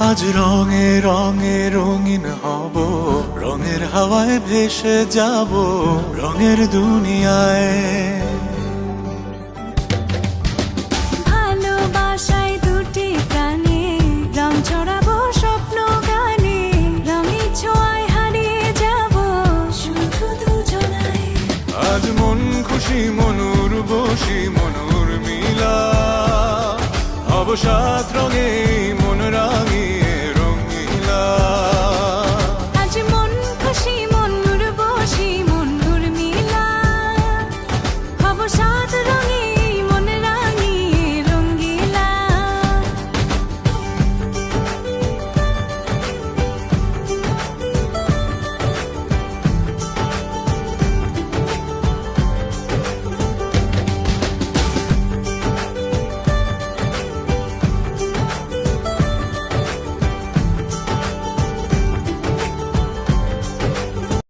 আজ রঙে রঙে রঙিন হব রঙের হাওয়ায় ভেসে যাব রঙের দুনিয়ায়। ভালোবাসায় দুটি রং ছড়াবো স্বপ্ন গানে রঙের ছোঁয়ায় হারিয়ে যাব শুধু দুজনায় আজ মন খুশি মনুর বসি মনুর মিলা। অবসাদ রঙে রাঙিয়ে